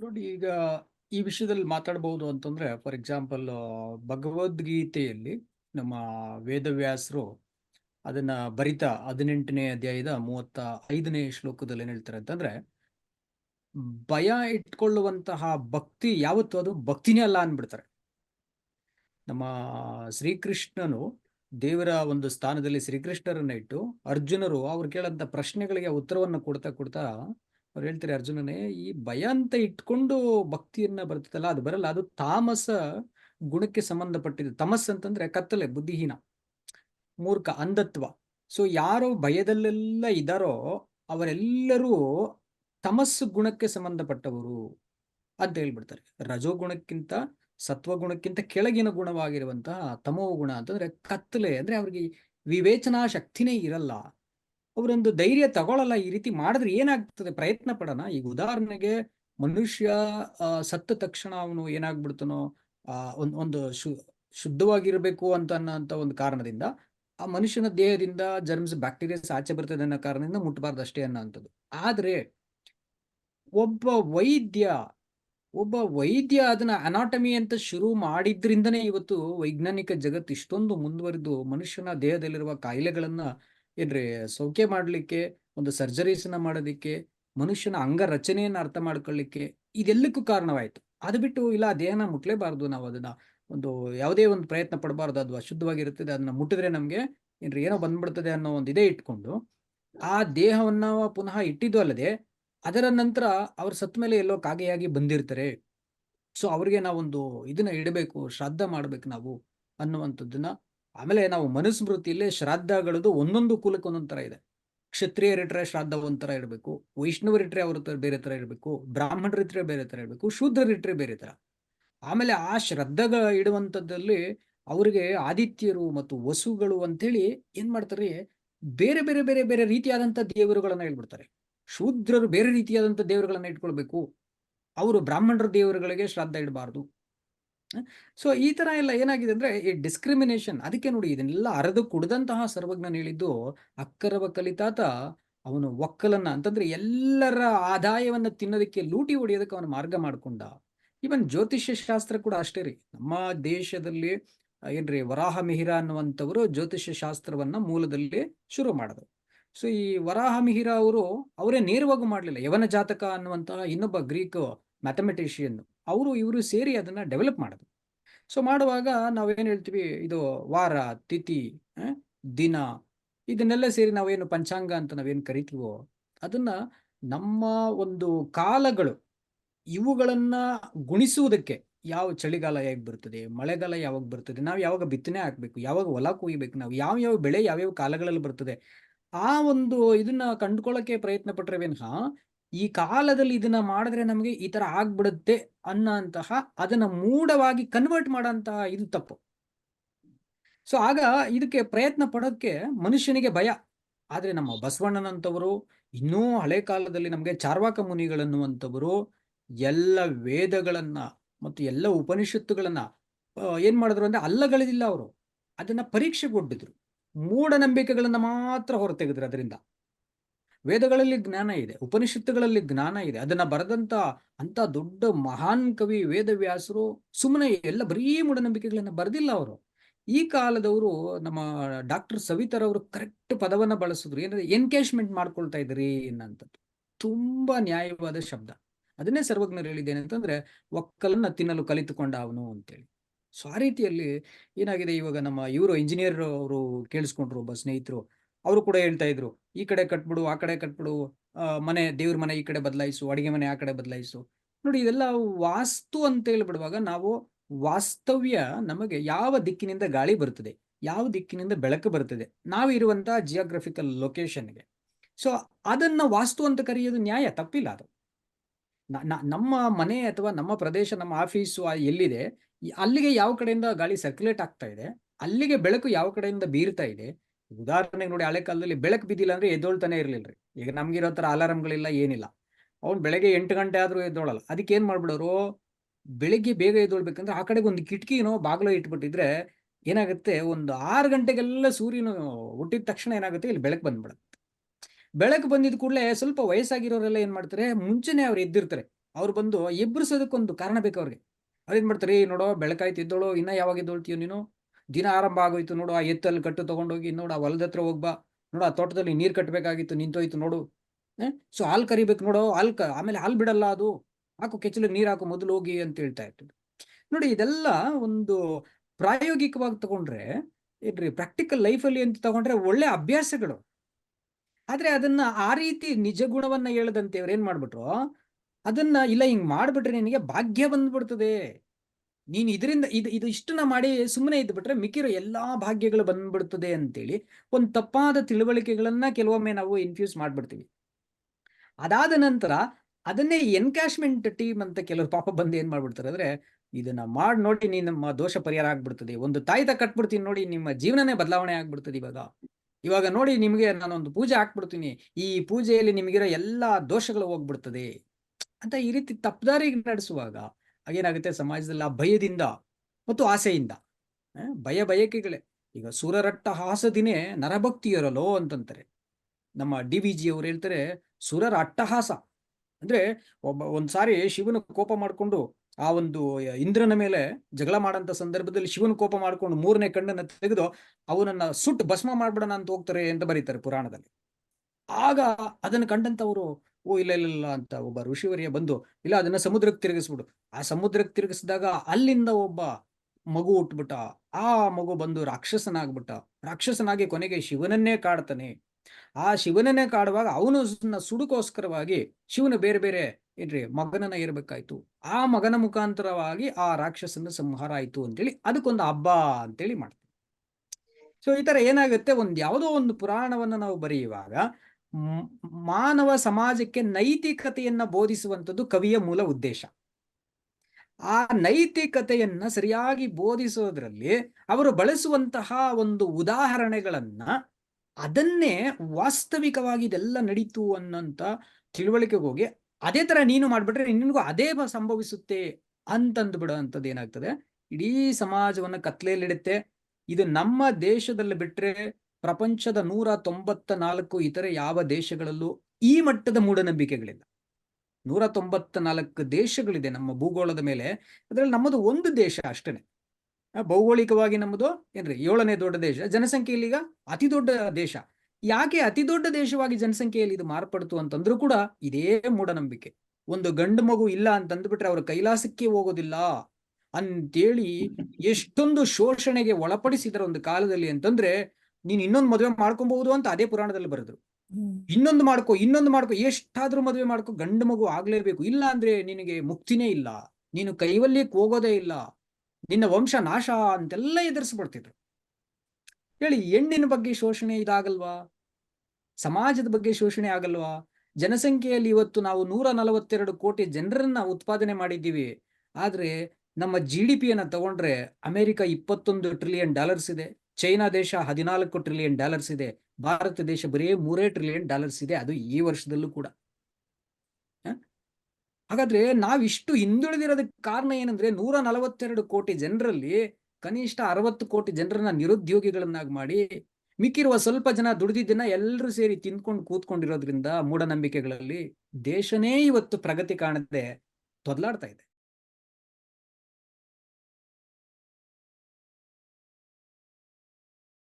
ನೋಡಿ, ಈಗ ಈ ವಿಷಯದಲ್ಲಿ ಮಾತಾಡಬಹುದು ಅಂತಂದ್ರೆ ಫಾರ್ ಎಕ್ಸಾಂಪಲ್ ಭಗವದ್ಗೀತೆಯಲ್ಲಿ ನಮ್ಮ ವೇದವ್ಯಾಸರು ಅದನ್ನ ಬರಿತಾ ಹದಿನೆಂಟನೇ ಅಧ್ಯಾಯದ ಮೂವತ್ತ ಐದನೇ ಶ್ಲೋಕದಲ್ಲಿ ಏನ್ ಹೇಳ್ತಾರೆ ಅಂತಂದ್ರೆ, ಭಯ ಇಟ್ಕೊಳ್ಳುವಂತಹ ಭಕ್ತಿ ಯಾವತ್ತು ಅದು ಭಕ್ತಿನೇ ಅಲ್ಲ ಅನ್ಬಿಡ್ತಾರೆ ನಮ್ಮ ಶ್ರೀಕೃಷ್ಣನು ದೇವರ ಒಂದು ಸ್ಥಾನದಲ್ಲಿ ಶ್ರೀಕೃಷ್ಣರನ್ನ ಇಟ್ಟು ಅರ್ಜುನರು ಅವ್ರು ಕೇಳಂತ ಪ್ರಶ್ನೆಗಳಿಗೆ ಉತ್ತರವನ್ನು ಕೊಡ್ತಾ ಕೊಡ್ತಾ ಅವ್ರು ಹೇಳ್ತಾರೆ, ಅರ್ಜುನನೇ, ಈ ಭಯ ಅಂತ ಇಟ್ಕೊಂಡು ಭಕ್ತಿಯನ್ನ ಬರ್ತದಲ್ಲ, ಅದು ಬರಲ್ಲ, ಅದು ತಾಮಸ ಗುಣಕ್ಕೆ ಸಂಬಂಧಪಟ್ಟಿದೆ ತಮಸ್ ಅಂತಂದ್ರೆ ಕತ್ತಲೆ, ಬುದ್ಧಿಹೀನ, ಮೂರ್ಖ, ಅಂಧತ್ವ. ಸೊ ಯಾರು ಭಯದಲ್ಲೆಲ್ಲ ಇದ್ದಾರೋ ಅವರೆಲ್ಲರೂ ತಮಸ್ಸು ಗುಣಕ್ಕೆ ಸಂಬಂಧಪಟ್ಟವರು ಅಂತ ಹೇಳ್ಬಿಡ್ತಾರೆ. ರಜೋಗುಣಕ್ಕಿಂತ ಸತ್ವಗುಣಕ್ಕಿಂತ ಕೆಳಗಿನ ಗುಣವಾಗಿರುವಂತಹ ತಮೋ ಗುಣ ಅಂತಂದ್ರೆ ಕತ್ತಲೆ, ಅಂದ್ರೆ ಅವ್ರಿಗೆ ವಿವೇಚನಾ ಶಕ್ತಿನೇ ಇರಲ್ಲ. ಅವರೊಂದು ಧೈರ್ಯ ತಗೊಳ್ಳಲ್ಲ ಈ ರೀತಿ ಮಾಡಿದ್ರೆ ಏನಾಗ್ತದೆ? ಪ್ರಯತ್ನ ಪಡೋಣ. ಈಗ ಉದಾಹರಣೆಗೆ ಮನುಷ್ಯ ಸತ್ತ ತಕ್ಷಣ ಅವನು ಏನಾಗ್ಬಿಡ್ತಾನೋ, ಆ, ಒಂದ್, ಒಂದು ಶು, ಶುದ್ಧವಾಗಿರ್ಬೇಕು ಅಂತ ಅನ್ನೋ ಒಂದು ಕಾರಣದಿಂದ ಆ ಮನುಷ್ಯನ ದೇಹದಿಂದ ಜರ್ಮ್ಸ್ ಬ್ಯಾಕ್ಟೀರಿಯಾಸ್ ಆಚೆ ಬರ್ತದೆ ಅನ್ನೋ ಕಾರಣದಿಂದ ಮುಟ್ಟಬಾರ್ದು ಅಷ್ಟೇ ಅನ್ನೋಂಥದ್ದು. ಆದ್ರೆ ಒಬ್ಬ ವೈದ್ಯ ಒಬ್ಬ ವೈದ್ಯ ಅದನ್ನ ಅನಾಟಮಿ ಅಂತ ಶುರು ಮಾಡಿದ್ರಿಂದನೇ ಇವತ್ತು ವೈಜ್ಞಾನಿಕ ಜಗತ್ತು ಇಷ್ಟೊಂದು ಮುಂದುವರೆದು ಮನುಷ್ಯನ ದೇಹದಲ್ಲಿರುವ ಕಾಯಿಲೆಗಳನ್ನ ಏನ್ರಿ, ಸೌಖ್ಯ ಮಾಡ್ಲಿಕ್ಕೆ, ಒಂದು ಸರ್ಜರೀಸ್ನ ಮಾಡೋದಿಕ್ಕೆ, ಮನುಷ್ಯನ ಅಂಗ ರಚನೆಯನ್ನ ಅರ್ಥ ಮಾಡ್ಕೊಳ್ಳಿಕ್ಕೆ ಇದೆಲ್ಲಕ್ಕೂ ಕಾರಣವಾಯ್ತು. ಅದು ಬಿಟ್ಟು ಇಲ್ಲ, ದೇಹನ ಮುಟ್ಲೇಬಾರ್ದು, ನಾವು ಅದನ್ನ ಒಂದು ಯಾವುದೇ ಒಂದು ಪ್ರಯತ್ನ ಪಡಬಾರ್ದು, ಅದು ಅಶುದ್ಧವಾಗಿರುತ್ತದೆ, ಅದನ್ನ ಮುಟ್ಟಿದ್ರೆ ನಮ್ಗೆ ಏನ್ರಿ, ಏನೋ ಬಂದ್ಬಿಡ್ತದೆ ಅನ್ನೋ ಒಂದು ಇದೇ ಇಟ್ಕೊಂಡು, ಆ ದೇಹವನ್ನ ಪುನಃ ಇಟ್ಟಿದ್ದು ಅಲ್ಲದೆ, ಅದರ ನಂತರ ಅವ್ರ ಸತ್ ಮೇಲೆ ಎಲ್ಲೋ ಕಾಗೆಯಾಗಿ ಬಂದಿರ್ತಾರೆ. ಸೊ, ಅವ್ರಿಗೆ ನಾವೊಂದು ಇದನ್ನ ಇಡಬೇಕು, ಶ್ರದ್ಧ ಮಾಡ್ಬೇಕು ನಾವು ಅನ್ನುವಂಥದ್ದನ್ನ ಆಮೇಲೆ ನಾವು ಮನುಸ್ಮೃತಿಯಲ್ಲಿ ಶ್ರಾದ್ದಗಳದು ಒಂದೊಂದು ಕುಲಕ್ಕೆ ಒಂದೊಂದು ತರ ಇದೆ. ಕ್ಷತ್ರಿಯರಿಟ್ರೆ ಶ್ರಾದ್ದ ಒಂಥರ ಇರಬೇಕು ವೈಷ್ಣವರಿಟ್ರೆ ಅವ್ರ ಬೇರೆ ತರ ಇರಬೇಕು ಬ್ರಾಹ್ಮಣರಿಟ್ರೆ ಬೇರೆ ತರ ಇರಬೇಕು ಶೂದ್ರರಿಟ್ರೆ ಬೇರೆ ತರ ಆಮೇಲೆ ಆ ಶ್ರದ್ಧಗ ಇಡುವಂಥದ್ದಲ್ಲಿ ಅವ್ರಿಗೆ ಆದಿತ್ಯರು ಮತ್ತು ವಸುಗಳು ಅಂತೇಳಿ ಏನ್ ಮಾಡ್ತಾರೆ, ಬೇರೆ ಬೇರೆ ಬೇರೆ ಬೇರೆ ರೀತಿಯಾದಂತ ದೇವರುಗಳನ್ನ ಹೇಳ್ಬಿಡ್ತಾರೆ. ಶೂದ್ರರು ಬೇರೆ ರೀತಿಯಾದಂತ ದೇವರುಗಳನ್ನ ಇಟ್ಕೊಳ್ಬೇಕು, ಅವರು ಬ್ರಾಹ್ಮಣರ ದೇವರುಗಳಿಗೆ ಶ್ರಾದ್ದ ಇಡಬಾರ್ದು. ಸೊ, ಈ ತರ ಎಲ್ಲ ಏನಾಗಿದೆ ಅಂದ್ರೆ, ಈ ಡಿಸ್ಕ್ರಿಮಿನೇಷನ್ ಅದಕ್ಕೆ ನೋಡಿ ಇದನ್ನೆಲ್ಲ ಅರೆದು ಕುಡ್ದಂತಹ ಸರ್ವಜ್ಞನ ಹೇಳಿದ್ದು, ಅಕ್ಕರವ ಕಲಿತಾತ, ಅವನು ಒಕ್ಕಲನ್ನ ಅಂತಂದ್ರೆ ಎಲ್ಲರ ಆದಾಯವನ್ನ ತಿನ್ನೋದಕ್ಕೆ ಲೂಟಿ ಹೊಡೆಯೋದಕ್ಕೆ ಅವನು ಮಾರ್ಗ ಮಾಡ್ಕೊಂಡ. ಇವನ್ ಜ್ಯೋತಿಷ್ಯ ಶಾಸ್ತ್ರ ಕೂಡ ಅಷ್ಟೇ ರೀ. ನಮ್ಮ ದೇಶದಲ್ಲಿ, ಏನ್ರಿ ವರಾಹ ಮಿಹಿರ ಅನ್ನುವಂಥವರು ಜ್ಯೋತಿಷ್ಯ ಶಾಸ್ತ್ರವನ್ನ ಮೂಲದಲ್ಲಿ ಶುರು ಮಾಡಿದ್ರು. ಸೊ, ಈ ವರಾಹ ಮಿಹಿರ ಅವರು ಅವರೇ ನೇರವಾಗಿ ಮಾಡಲಿಲ್ಲ. ಯವನ ಜಾತಕ ಅನ್ನುವಂತಹ ಇನ್ನೊಬ್ಬ ಗ್ರೀಕ್ ಮ್ಯಾಥಮೆಟಿಷಿಯನ್ ಅವರು ಇವರು ಸೇರಿ ಅದನ್ನ ಡೆವಲಪ್ ಮಾಡೋದು. ಸೊ ಮಾಡುವಾಗ ನಾವೇನು ಹೇಳ್ತೀವಿ, ಇದು ವಾರ, ತಿಥಿ ದಿನ, ಇದನ್ನೆಲ್ಲ ಸೇರಿ ನಾವೇನು ಪಂಚಾಂಗ ಅಂತ ನಾವೇನು ಕರಿತೀವೋ, ಅದನ್ನ ನಮ್ಮ ಒಂದು ಕಾಲಗಳು ಇವುಗಳನ್ನ ಗುಣಿಸುವುದಕ್ಕೆ ಯಾವ ಚಳಿಗಾಲ ಹೇಗೆ ಬರ್ತದೆ, ಮಳೆಗಾಲ ಯಾವಾಗ ಬರ್ತದೆ, ನಾವು ಯಾವಾಗ ಬಿತ್ತನೆ ಹಾಕ್ಬೇಕು, ಯಾವಾಗ ಹೊಲ ಕೊಯ್ಬೇಕು, ನಾವು ಯಾವ ಯಾವ ಬೆಳೆ ಯಾವ್ಯಾವ ಕಾಲಗಳಲ್ಲಿ ಬರ್ತದೆ, ಆ ಒಂದು ಇದನ್ನ ಕಂಡುಕೊಳ್ಳಕ್ಕೆ ಪ್ರಯತ್ನ ಪಟ್ರೆ ವಿನಃ ಈ ಕಾಲದಲ್ಲಿ ಇದನ್ನ ಮಾಡಿದ್ರೆ ನಮಗೆ ಈ ತರ ಆಗ್ಬಿಡುತ್ತೆ ಅನ್ನಂತಹ ಅದನ್ನ ಮೂಢವಾಗಿ ಕನ್ವರ್ಟ್ ಮಾಡೋಂತಹ ಇದು ತಪ್ಪು. ಸೊ ಆಗ ಇದಕ್ಕೆ ಪ್ರಯತ್ನ ಪಡೋಕ್ಕೆ ಮನುಷ್ಯನಿಗೆ ಭಯ. ಆದ್ರೆ ನಮ್ಮ ಬಸವಣ್ಣನಂತವರು, ಇನ್ನೂ ಹಳೆ ಕಾಲದಲ್ಲಿ ನಮಗೆ ಚಾರ್ವಾಕ ಮುನಿಗಳನ್ನುವಂಥವರು ಎಲ್ಲ ವೇದಗಳನ್ನ ಮತ್ತು ಎಲ್ಲ ಉಪನಿಷತ್ತುಗಳನ್ನ ಏನ್ ಮಾಡಿದ್ರು ಅಂದ್ರೆ ಅಲ್ಲಗಳಿದಿಲ್ಲ ಅವರು. ಅದನ್ನ ಪರೀಕ್ಷೆಗೊಡ್ಡಿದ್ರು ಮೂಢನಂಬಿಕೆಗಳನ್ನ ಮಾತ್ರ ಹೊರತೆಗೆದ್ರು ಅದರಿಂದ. ವೇದಗಳಲ್ಲಿ ಜ್ಞಾನ ಇದೆ, ಉಪನಿಷತ್ತುಗಳಲ್ಲಿ ಜ್ಞಾನ ಇದೆ. ಅದನ್ನ ಬರೆದಂತ ಅಂತ ದೊಡ್ಡ ಮಹಾನ್ ಕವಿ, ವೇದವ್ಯಾಸರು ಸುಮ್ಮನೆ ಎಲ್ಲ ಬರೀ ಮೂಢನಂಬಿಕೆಗಳನ್ನ ಬರೆದಿಲ್ಲ ಅವರು. ಈ ಕಾಲದವರು ನಮ್ಮ ಡಾಕ್ಟರ್ ಸವಿತರ್ ಅವರು ಕರೆಕ್ಟ್ ಪದವನ್ನ ಬಳಸಿದ್ರು. ಏನಂದ್ರೆ ಎನ್ಕೇಜ್ಮೆಂಟ್ ಮಾಡ್ಕೊಳ್ತಾ ಇದ್ರಿ ಅನ್ನಂಥದ್ದು. ತುಂಬಾ ನ್ಯಾಯವಾದ ಶಬ್ದ. ಅದನ್ನೇ ಸರ್ವಜ್ಞರು ಹೇಳಿದ್ದೇನೆ ಅಂತಂದ್ರೆ, ಒಕ್ಕಲನ್ನ ತಿನ್ನಲು ಕಲಿತುಕೊಂಡ ಅವನು ಅಂತೇಳಿ. ಸೊ ಆ ರೀತಿಯಲ್ಲಿ ಏನಾಗಿದೆ ಇವಾಗ ನಮ್ಮ ಇವರು ಇಂಜಿನಿಯರ್ ಅವರು ಕೇಳಿಸ್ಕೊಂಡ್ರು ಒಬ್ಬ ಸ್ನೇಹಿತರು. ಅವರು ಕೂಡ ಹೇಳ್ತಾ ಇದ್ರು, ಈ ಕಡೆ ಕಟ್ಬಿಡು, ಆ ಕಡೆ ಕಟ್ಬಿಡು ಮನೆ, ದೇವ್ರ ಮನೆ ಈ ಕಡೆ ಬದಲಾಯಿಸು, ಅಡಿಗೆ ಮನೆ ಆ ಕಡೆ ಬದಲಾಯಿಸು. ನೋಡಿ, ಇದೆಲ್ಲ ವಾಸ್ತು ಅಂತ ಹೇಳ್ಬಿಡುವಾಗ ನಾವು ವಾಸ್ತವ್ಯ ನಮಗೆ ಯಾವ ದಿಕ್ಕಿನಿಂದ ಗಾಳಿ ಬರ್ತದೆ, ಯಾವ ದಿಕ್ಕಿನಿಂದ ಬೆಳಕು ಬರ್ತದೆ ನಾವಿರುವಂತಹ ಜಿಯೋಗ್ರಫಿಕಲ್ ಲೊಕೇಶನ್ಗೆ ಸೊ ಅದನ್ನ ವಾಸ್ತು ಅಂತ ಕರೆಯೋದು ನ್ಯಾಯ, ತಪ್ಪಿಲ್ಲ ಅದು. ನಮ್ಮ ಮನೆ ಅಥವಾ ನಮ್ಮ ಪ್ರದೇಶ, ನಮ್ಮ ಆಫೀಸು ಎಲ್ಲಿದೆ, ಅಲ್ಲಿಗೆ ಯಾವ ಕಡೆಯಿಂದ ಗಾಳಿ ಸರ್ಕ್ಯುಲೇಟ್ ಆಗ್ತಾ ಇದೆ, ಅಲ್ಲಿಗೆ ಬೆಳಕು ಯಾವ ಕಡೆಯಿಂದ ಬೀರ್ತಾ ಇದೆ ಉದಾಹರಣೆಗೆ ನೋಡಿ ಹಳೆ ಕಾಲದಲ್ಲಿ ಬೆಳಕು ಬಿದ್ದಿಲ್ಲ ಅಂದ್ರೆ ಎದ್ದೋಳ್ತಾನೆ ಇರ್ಲಿಲ್ರಿ. ಈಗ ನಮ್ಗಿರೋ ತರ ಅಲಾರಾಮ್ಗಳಿಲ್ಲ ಏನಿಲ್ಲ. ಅವ್ನು ಬೆಳಗ್ಗೆ ಎಂಟು ಗಂಟೆ ಆದ್ರೂ ಎದ್ದೋಳಲ್ಲ. ಅದಕ್ಕೆ ಏನ್ ಮಾಡ್ಬಿಡೋರು? ಬೆಳಿಗ್ಗೆ ಬೇಗ ಎದ್ದೋಳ್ಬೇಕಂದ್ರೆ ಆ ಕಡೆಗೆ ಒಂದು ಕಿಟಕಿನೋ ಬಾಗಿಲು ಇಟ್ಬಿಟ್ಟಿದ್ರೆ ಏನಾಗುತ್ತೆ? ಒಂದು ಆರು ಗಂಟೆಗೆಲ್ಲ ಸೂರ್ಯನು ಹುಟ್ಟಿದ ತಕ್ಷಣ ಏನಾಗುತ್ತೆ? ಇಲ್ಲಿ ಬೆಳಕು ಬಂದ್ಬಿಡುತ್ತೆ. ಬೆಳಕು ಬಂದಿದ ಕೂಡಲೇ ಸ್ವಲ್ಪ ವಯಸ್ಸಾಗಿರೋರೆಲ್ಲ ಏನ್ ಮಾಡ್ತಾರೆ? ಮುಂಚೆನೆ ಅವ್ರು ಎದ್ದಿರ್ತಾರೆ. ಅವ್ರು ಬಂದು ಎಬ್ಬರಿಸೋದಕ್ಕೊಂದು ಕಾರಣ ಬೇಕು ಅವ್ರಿಗೆ. ಅವ್ರೇನ್ ಮಾಡ್ತಾರೆ? "ಏ ನೋಡೋ, ಬೆಳಕಾಯ್ತು, ಎದ್ದೋಳು. ಇನ್ನ ಯಾವಾಗ ಎದ್ದೋಳ್ತೀಯೋ ನೀನು? ದಿನ ಆರಂಭ ಆಗೋಯ್ತು ನೋಡು, ಆ ಎತ್ತಲ್ಲಿ ಕಟ್ಟು ತಗೊಂಡೋಗಿ, ನೋಡು ಆ ಹೊಲದ ಹತ್ರ ಹೋಗ್ಬಾ ನೋಡು ಆ ತೋಟದಲ್ಲಿ ನೀರು ಕಟ್ಟಬೇಕಾಗಿತ್ತು ನಿಂತೋಯ್ತು ನೋಡು. ಸೊ ಹಾಲ್ ಕರಿಬೇಕು ನೋಡು, ಹಾಲ್ ಕ, ಆಮೇಲೆ ಹಾಲ್ ಬಿಡಲ್ಲ ಅದು. ಹಾಕು ಕೆಚ್ಚಲು ನೀರು ಹಾಕು, ಮೊದಲು ಹೋಗಿ ಅಂತ ಹೇಳ್ತಾ ಇರ್ತದೆ ನೋಡಿ ಇದೆಲ್ಲ ಒಂದು ಪ್ರಾಯೋಗಿಕವಾಗಿ ತಗೊಂಡ್ರೆ, ಏನ್ರಿ ಪ್ರಾಕ್ಟಿಕಲ್ ಲೈಫಲ್ಲಿ ಅಂತ ತಗೊಂಡ್ರೆ ಒಳ್ಳೆ ಅಭ್ಯಾಸಗಳು. ಆದ್ರೆ ಅದನ್ನ ಆ ರೀತಿ ನಿಜ ಗುಣವನ್ನ ಹೇಳದಂತೆ ಅವ್ರು ಏನ್ ಮಾಡ್ಬಿಟ್ರು? ಅದನ್ನ ಇಲ್ಲ ಹಿಂಗ್ ಮಾಡ್ಬಿಟ್ರೆ ನಿನಗೆ ಭಾಗ್ಯ ಬಂದ್ಬಿಡ್ತದೆ. ನೀನ್ ಇದರಿಂದ ಇದು ಇದು ಇಷ್ಟನ್ನ ಮಾಡಿ ಸುಮ್ಮನೆ ಇದ್ಬಿಟ್ರೆ ಮಿಕ್ಕಿರೋ ಎಲ್ಲಾ ಭಾಗ್ಯಗಳು ಬಂದ್ಬಿಡ್ತದೆ ಅಂತೇಳಿ ಒಂದ್ ತಪ್ಪಾದ ತಿಳುವಳಿಕೆಗಳನ್ನ ಕೆಲವೊಮ್ಮೆ ನಾವು ಇನ್ಫ್ಯೂಸ್ ಮಾಡ್ಬಿಡ್ತೀವಿ. ಅದಾದ ನಂತರ ಅದನ್ನೇ ಎನ್ಕ್ಯಾಶ್ಮೆಂಟ್ ಟೀಮ್ ಅಂತ ಕೆಲವರು ಪಾಪ ಬಂದು ಏನ್ ಮಾಡ್ಬಿಡ್ತಾರೆ ಅಂದ್ರೆ ಇದನ್ನ ಮಾಡಿ ನೋಡಿ ನೀ ನಮ್ಮ ದೋಷ ಪರಿಹಾರ ಆಗ್ಬಿಡ್ತದೆ. ಒಂದು ತಾಯಿತ ಕಟ್ಬಿಡ್ತೀನಿ ನೋಡಿ ನಿಮ್ಮ ಜೀವನನೇ ಬದಲಾವಣೆ ಆಗ್ಬಿಡ್ತದೆ ಇವಾಗ. ಇವಾಗ ನೋಡಿ ನಿಮಗೆ ನಾನೊಂದು ಪೂಜೆ ಹಾಕ್ಬಿಡ್ತೀನಿ. ಈ ಪೂಜೆಯಲ್ಲಿ ನಿಮಗಿರೋ ಎಲ್ಲಾ ದೋಷಗಳು ಹೋಗ್ಬಿಡ್ತದೆ. ಅಂತ ಈ ರೀತಿ ತಪ್ಪದಾರಿಗೆ ನಡೆಸುವಾಗ ಏನಾಗುತ್ತೆ ಸಮಾಜದಲ್ಲಿ ಆ ಭಯದಿಂದ ಮತ್ತು ಆಸೆಯಿಂದ ಭಯ ಬಯಕೆಗಳೇ. ಈಗ ಸುರರಟ್ಟ ಹಾಸದಿನೇ ನರಭಕ್ತಿಯರಲೋ ಅಂತಂತಾರೆ. ನಮ್ಮ ಡಿ ವಿ ಜಿ ಅವ್ರು ಹೇಳ್ತಾರೆ, ಸುರರ ಅಟ್ಟಹಾಸ. ಅಂದ್ರೆ ಒಬ್ಬ, ಒಂದ್ಸಾರಿ ಶಿವನ ಕೋಪ ಮಾಡ್ಕೊಂಡು ಆ ಒಂದು ಇಂದ್ರನ ಮೇಲೆ ಜಗಳ ಮಾಡಂತ ಸಂದರ್ಭದಲ್ಲಿ ಶಿವನ ಕೋಪ ಮಾಡ್ಕೊಂಡು ಮೂರನೇ ಕಣ್ಣನ್ನ ತೆಗೆದು ಅವನನ್ನ ಸುಟ್ಟು ಭಸ್ಮ ಮಾಡ್ಬಿಡೋಣ ಅಂತ ಹೋಗ್ತಾರೆ ಅಂತ ಬರೀತಾರೆ ಪುರಾಣದಲ್ಲಿ. ಆಗ ಅದನ್ನ ಕಂಡಂತವರು ಓ, ಇಲ್ಲ ಇಲ್ಲ ಇಲ್ಲ ಅಂತ ಒಬ್ಬ ಋಷಿವರ್ಯ ಬಂದು, ಇಲ್ಲ, ಅದನ್ನ ಸಮುದ್ರಕ್ಕೆ ತಿರುಗಿಸ್ಬಿಡು. ಆ ಸಮುದ್ರಕ್ಕೆ ತಿರುಗಿಸಿದಾಗ ಅಲ್ಲಿಂದ ಒಬ್ಬ ಮಗು ಹುಟ್ಬಿಟ್ಟ. ಆ ಮಗು ಬಂದು ರಾಕ್ಷಸನಾಗ್ಬಿಟ್ಟ. ರಾಕ್ಷಸನಾಗಿ ಕೊನೆಗೆ ಶಿವನನ್ನೇ ಕಾಡ್ತಾನೆ. ಆ ಶಿವನನ್ನೇ ಕಾಡುವಾಗ ಅವನು ಸುಡುಕೋಸ್ಕರವಾಗಿ ಶಿವನ ಬೇರೆ ಬೇರೆ, ಏನ್ರಿ, ಮಗನನ್ನ ಇರ್ಬೇಕಾಯ್ತು ಆ ಮಗನ ಮುಖಾಂತರವಾಗಿ ಆ ರಾಕ್ಷಸನ ಸಂಹಾರ ಆಯ್ತು ಅಂತೇಳಿ ಅದಕ್ಕೊಂದು ಹಬ್ಬ ಅಂತೇಳಿ ಮಾಡ್ತಾರೆ. ಸೊ ಈ ತರ ಏನಾಗುತ್ತೆ? ಒಂದ್ ಯಾವುದೋ ಒಂದು ಪುರಾಣವನ್ನ ನಾವು ಬರೆಯುವಾಗ ಮಾನವ ಸಮಾಜಕ್ಕೆ ನೈತಿಕತೆಯನ್ನ ಬೋಧಿಸುವಂಥದ್ದು ಕವಿಯ ಮೂಲ ಉದ್ದೇಶ. ಆ ನೈತಿಕತೆಯನ್ನ ಸರಿಯಾಗಿ ಬೋಧಿಸೋದ್ರಲ್ಲಿ ಅವರು ಬಳಸುವಂತಹ ಒಂದು ಉದಾಹರಣೆಗಳನ್ನ ಅದನ್ನೇ ವಾಸ್ತವಿಕವಾಗಿ ಇದೆಲ್ಲ ನಡೀತು ಅನ್ನೋಂತ ತಿಳುವಳಿಕೆಗೆ ಹೋಗಿ ಅದೇ ತರ ನೀನು ಮಾಡ್ಬಿಟ್ರೆ ನಿನಗೂ ಅದೇ ಸಂಭವಿಸುತ್ತೆ ಅಂತಂದು ಬಿಡುವಂಥದ್ದು ಏನಾಗ್ತದೆ? ಇಡೀ ಸಮಾಜವನ್ನ ಕತ್ಲೆಯಲ್ಲಿಡುತ್ತೆ. ಇದು ನಮ್ಮ ದೇಶದಲ್ಲಿ ಬಿಟ್ರೆ ಪ್ರಪಂಚದ ನೂರ ತೊಂಬತ್ತ ನಾಲ್ಕು ಇತರೆ ಯಾವ ದೇಶಗಳಲ್ಲೂ ಈ ಮಟ್ಟದ ಮೂಢನಂಬಿಕೆಗಳಿಲ್ಲ. ನೂರ ತೊಂಬತ್ತ ನಾಲ್ಕು ದೇಶಗಳಿದೆ ನಮ್ಮ ಭೂಗೋಳದ ಮೇಲೆ. ಅದರಲ್ಲಿ ನಮ್ಮದು ಒಂದು ದೇಶ ಅಷ್ಟೇ ಭೌಗೋಳಿಕವಾಗಿ ನಮ್ಮದು ಏನ್ರಿ? ಏಳನೇ ದೊಡ್ಡ ದೇಶ. ಜನಸಂಖ್ಯೆಯಲ್ಲಿ ಈಗ ಅತಿ ದೊಡ್ಡ ದೇಶ. ಯಾಕೆ ಅತಿ ದೊಡ್ಡ ದೇಶವಾಗಿ ಜನಸಂಖ್ಯೆಯಲ್ಲಿ ಇದು ಮಾರ್ಪಡ್ತು ಅಂತಂದ್ರೂ ಕೂಡ ಇದೇ ಮೂಢನಂಬಿಕೆ. ಒಂದು ಗಂಡು ಮಗು ಇಲ್ಲ ಅಂತಂದ್ಬಿಟ್ರೆ ಅವ್ರ ಕೈಲಾಸಕ್ಕೆ ಹೋಗೋದಿಲ್ಲ. ಅಂತೇಳಿ ಎಷ್ಟೊಂದು ಶೋಷಣೆಗೆ ಒಳಪಡಿಸಿದ್ರ ಒಂದು ಕಾಲದಲ್ಲಿ ಅಂತಂದ್ರೆ ನೀನ್ ಇನ್ನೊಂದು ಮದುವೆ ಮಾಡ್ಕೊಬಹುದು ಅಂತ ಅದೇ ಪುರಾಣದಲ್ಲಿ ಬರೆದ್ರು. ಇನ್ನೊಂದು ಮಾಡ್ಕೋ ಇನ್ನೊಂದು ಮಾಡ್ಕೋ ಎಷ್ಟಾದ್ರೂ ಮದುವೆ ಮಾಡ್ಕೋ ಗಂಡು ಮಗು ಆಗ್ಲೇಬೇಕು. ಇಲ್ಲ ಅಂದ್ರೆ ನಿನಗೆ ಮುಕ್ತಿನೇ ಇಲ್ಲ. ನೀನು ಕೈವಲ್ಯಕ್ಕೆ ಹೋಗೋದೇ ಇಲ್ಲ. ನಿನ್ನ ವಂಶ ನಾಶ ಅಂತೆಲ್ಲ ಎದುರಿಸ್ಬಿಡ್ತಿದ್ರು. ಹೇಳಿ ಹೆಣ್ಣಿನ ಬಗ್ಗೆ ಶೋಷಣೆ ಇದಾಗಲ್ವಾ? ಸಮಾಜದ ಬಗ್ಗೆ ಶೋಷಣೆ ಆಗಲ್ವಾ? ಜನಸಂಖ್ಯೆಯಲ್ಲಿ ಇವತ್ತು ನಾವು ನೂರ ನಲವತ್ತೆರಡು ಕೋಟಿ ಜನರನ್ನ ಉತ್ಪಾದನೆ ಮಾಡಿದ್ದೀವಿ. ಆದ್ರೆ ನಮ್ಮ ಜಿ ಡಿ ಪಿಯನ್ನ ತಗೊಂಡ್ರೆ ಅಮೆರಿಕ ಇಪ್ಪತ್ತೊಂದು ಟ್ರಿಲಿಯನ್ ಡಾಲರ್ಸ್ ಇದೆ. ಚೈನಾ ದೇಶ ಹದಿನಾಲ್ಕು ಟ್ರಿಲಿಯನ್ ಡಾಲರ್ಸ್ ಇದೆ. ಭಾರತ ದೇಶ ಬರೀ ಮೂರೇ ಟ್ರಿಲಿಯನ್ ಡಾಲರ್ಸ್ ಇದೆ. ಅದು ಈ ವರ್ಷದಲ್ಲೂ ಕೂಡ. ಹಾಗಾದ್ರೆ ನಾವಿಷ್ಟು ಹಿಂದುಳಿದಿರೋದಕ್ಕೆ ಕಾರಣ ಏನಂದ್ರೆ ನೂರ ನಲವತ್ತೆರಡು ಕೋಟಿ ಜನರಲ್ಲಿ ಕನಿಷ್ಠ ಅರವತ್ತು ಕೋಟಿ ಜನರನ್ನ ನಿರುದ್ಯೋಗಿಗಳನ್ನಾಗಿ ಮಾಡಿ, ಮಿಕ್ಕಿರುವ ಸ್ವಲ್ಪ ಜನ ದುಡಿದಿದ್ದನ್ನ ಎಲ್ಲರೂ ಸೇರಿ ತಿನ್ಕೊಂಡು ಕೂತ್ಕೊಂಡಿರೋದ್ರಿಂದ ಮೂಢನಂಬಿಕೆಗಳಲ್ಲಿ ದೇಶನೇ ಇವತ್ತು ಪ್ರಗತಿ ಕಾಣದೆ ತೊದಲಾಡ್ತಾ ಇದೆ.